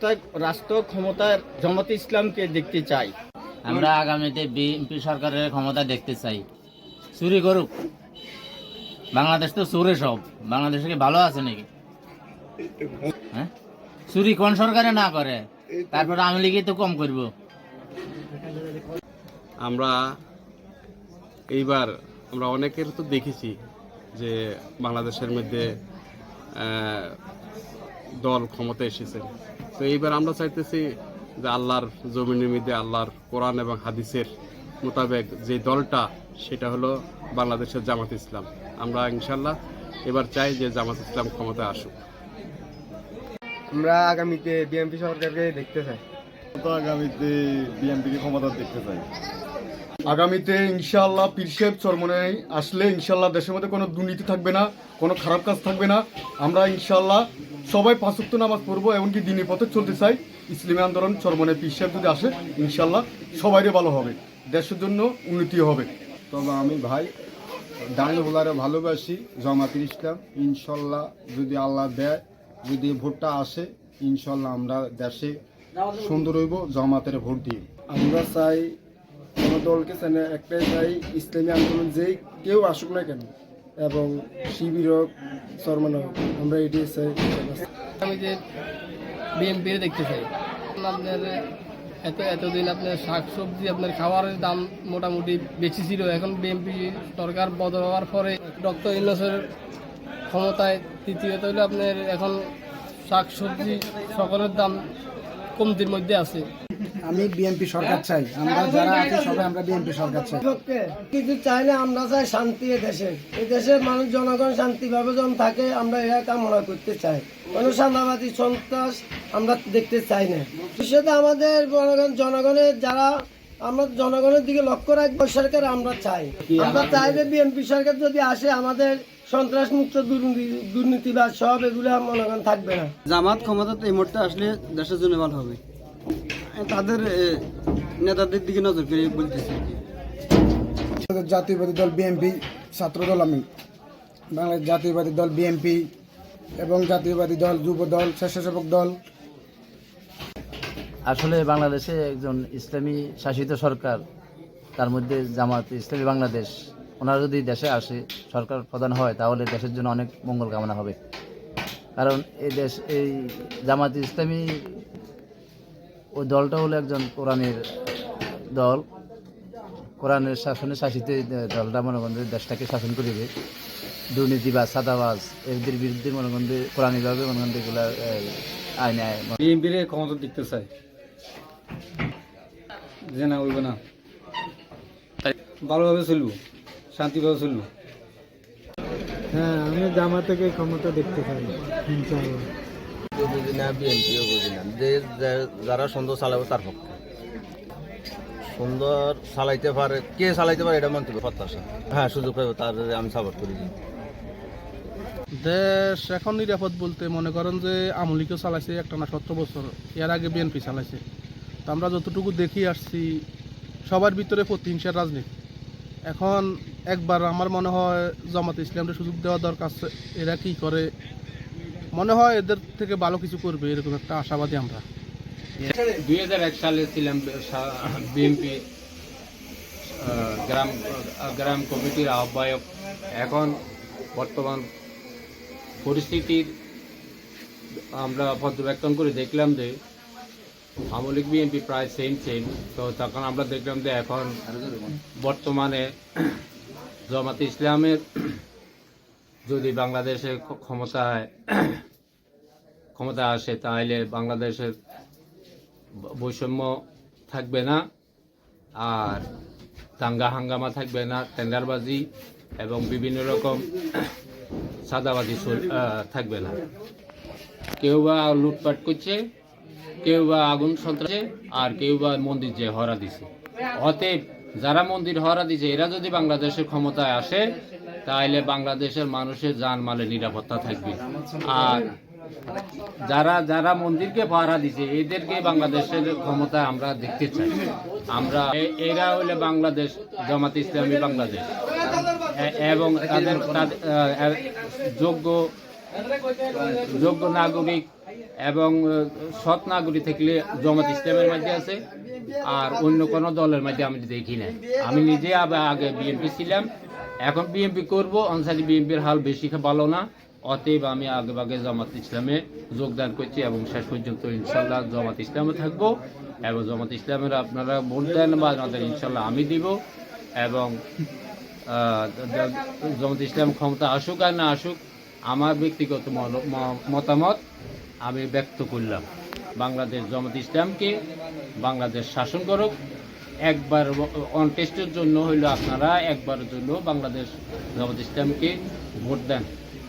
রাষ্ট্র রাষ্ট্র ক্ষমতার জামাত ইসলামকে দেখতে চাই। আমরা আগামীতে বিএনপি সরকারের ক্ষমতা দেখতে চাই। চুরি করুক। বাংলাদেশ তো চোরে সব। বাংলাদেশে কি ভালো আছে নাকি? হ্যাঁ? চুরি কোন সরকারে না করে? তারপর আমি লীগই তো কম করব। আমরা এইবার আমরা অনেকের তো দেখেছি যে বাংলাদেশের মধ্যে আহ, দল ক্ষমতা এসেছে। তো এইবার আমরা চাইতেছি যে আল্লাহর জমিনের মধ্যে আল্লাহর কোরআন এবং হাদিসের মোতাবেক যে দলটা সেটা হলো বাংলাদেশের জামাত ইসলাম। আমরা ইনশাল্লাহ এবার চাই যে জামাত ইসলাম ক্ষমতায় আসুক। আমরা আগামীতে বিএনপি সরকারকে দেখতে চাই। তো আগামীতে বিএনপিকে ক্ষমতা দেখতে চাই। আগামীতে ইনশাআল্লাহ পীরশেব চরমনাই আসলে ইনশাআল্লাহ দেশের মধ্যে কোনো দুর্নীতি থাকবে না কোনো খারাপ কাজ থাকবে না। আমরা ইনশাআল্লাহ সবাই পাঁচক্ত নামাজ পড়ব এমনকি দিনের পথে চলতে চাই। ইসলামী আন্দোলন চরমনে পীরশেব যদি আসে ইনশাআল্লাহ সবাইরে ভালো হবে দেশের জন্য উন্নতি হবে। তবে আমি ভাই দাঁড়িয়ে বলারে ভালোবাসি জামাতের ইসলাম। ইনশাল্লাহ যদি আল্লাহ দেয় যদি ভোটটা আসে ইনশাল্লাহ আমরা দেশে সুন্দর হইব জামাতের ভোট দিয়ে। আমরা চাই কোনো দলকে চাই না একটাই চাই ইসলামী আন্দোলন যেই কেউ আসুক না কেন, এবং শিবির হোক, সরমান হোক, আমরা এটাই চাই আমি যে বিএমপি দেখতে চাই। আপনার এত এতদিন আপনার শাক সবজি আপনার খাবারের দাম মোটামুটি বেশি ছিল। এখন বিএমপি সরকার বদল হওয়ার পরে ডক্টর ইউনুসের ক্ষমতায় তৃতীয়ত হলো আপনার এখন শাক সবজি সকলের দাম কমতির মধ্যে আছে। আমি বিএনপি সরকার চাই। আমরা যারা আছি সবাই আমরা বিএনপি সরকার চাই। কিছু চাইলে আমরা চাই শান্তি এ দেশে। এই দেশের মানুষ জনগণ শান্তিভাবে যখন থাকে আমরা এরা কামনা করতে চাই। কোনো সান্দাবাদী সন্ত্রাস আমরা দেখতে চাই না। বিশেষত আমাদের জনগণের যারা আমরা জনগণের দিকে লক্ষ্য রাখব সরকার আমরা চাই। আমরা চাই যে বিএনপি সরকার যদি আসে আমাদের সন্ত্রাস মুক্ত দুর্নীতি দুর্নীতিবাদ সব এগুলো মনোগণ থাকবে না। জামাত ক্ষমতাতে এই মুহূর্তে আসলে দেশের জন্য ভালো হবে। তাদের নেতাদের দিকে নজর করে বলতেছি জাতীয়বাদী দল বিএনপি ছাত্র দল আমি। বাংলাদেশ জাতীয়বাদী দল বিএনপি এবং জাতীয়বাদী দল যুব দল স্বেচ্ছাসেবক দল আসলে বাংলাদেশে একজন ইসলামী শাসিত সরকার, তার মধ্যে জামাত, ইসলামী বাংলাদেশ, ওনারা যদি দেশে আসে, সরকার প্রধান হয়, তাহলে দেশের জন্য অনেক মঙ্গল কামনা হবে। কারণ এই দেশ, এই জামাত ইসলামী ওই দলটা হলো একজন কোরআনের দল। কোরআনের শাসনে শাসিত দলটা মনে করেন দেশটাকে শাসন করিবে। দুর্নীতিবাজ সাদাবাজ, এদের বিরুদ্ধে মনে করেন কোরআনিভাবে মনে করেন এগুলা আইনে বিএনপির ক্ষমতা দেখতে চাই যে না বলব না। ভালোভাবে চলবো শান্তিভাবে চলবো। হ্যাঁ আমি জামা থেকে ক্ষমতা দেখতে চাই ইনশাআল্লাহ। বুঝি না বিএনপিও বুঝি না। যে যে- যারা সুন্দর চালাবে তার পক্ষে। সুন্দর চালাইতে পারে কে চালাইতে পারে এটা মন্তব্য প্রত্যাশা হ্যাঁ সুযোগ পাবে তার আমি সাপোর্ট করি। দেশ এখন নিরাপদ বলতে মনে করেন যে আমলিকেও চালাইছে একটা না সতেরো বছর। এর আগে বিএনপি চালাইছে। তো আমরা যতটুকু দেখি আসছি, সবার ভিতরে প্রতিহিংসার রাজনীতি। এখন একবার আমার মনে হয় জামাত ইসলামকে সুযোগ দেওয়া দরকার। এরা কি করে? মনে হয় এদের থেকে ভালো কিছু করবে, এরকম একটা আশাবাদী আমরা। দুই হাজার এক সালে ছিলাম বিএনপি গ্রাম গ্রাম কমিটির আহ্বায়ক। এখন বর্তমান পরিস্থিতির আমরা পর্যবেক্ষণ করে দেখলাম যে আওয়ামী লীগ বিএনপি প্রায় সেম সেম তো তখন আমরা দেখলাম যে এখন বর্তমানে জামাতে ইসলামের যদি বাংলাদেশে ক্ষ- ক্ষমতায় ক্ষমতা আসে, তাহলে বাংলাদেশের বৈষম্য থাকবে না। আর দাঙ্গা হাঙ্গামা থাকবে না, টেন্ডারবাজি এবং বিভিন্ন রকম সাদাবাজি থাকবে না। কেউ বা লুটপাট করছে, কেউ বা আগুন সন্ত্রাসে, আর কেউ বা মন্দির যে হরা দিছে। অতএব যারা মন্দির হরা দিছে, এরা যদি বাংলাদেশের ক্ষমতায় আসে তাহলে বাংলাদেশের মানুষের যানমালের নিরাপত্তা থাকবে। আর যারা যারা মন্দিরকে পাহারা দিছে, এদেরকে বাংলাদেশের ক্ষমতা আমরা দেখতে চাই। আমরা এরা হলে বাংলাদেশ, জামাত ইসলামী বাংলাদেশ। এবং তাদের যোগ্য যোগ্য নাগরিক এবং সৎ নাগরিক থাকলে জমাত ইসলামের মধ্যে আছে, আর অন্য কোনো দলের মধ্যে আমি দেখি না আমি নিজে আগে বিএনপি ছিলাম, এখন বিএনপি করব আনসারি বিএনপির হাল বেশি ভালো না। অতএব আমি আগে জামাত ইসলামে যোগদান করছি এবং শেষ পর্যন্ত ইনশাল্লাহ জামাত ইসলামে থাকব এবং জামাত ইসলামের আপনারা ভোট দেন বা আমাদের ইনশাল্লাহ আমি দিব এবং জামাত ইসলাম ক্ষমতা আসুক আর না আসুক, আমার ব্যক্তিগত মতামত আমি ব্যক্ত করলাম। বাংলাদেশ জামাত ইসলামকে বাংলাদেশ শাসন করুক। একবার অন টেস্টের জন্য হইল আপনারা একবারের জন্য বাংলাদেশ জামাত ইসলামকে ভোট দেন।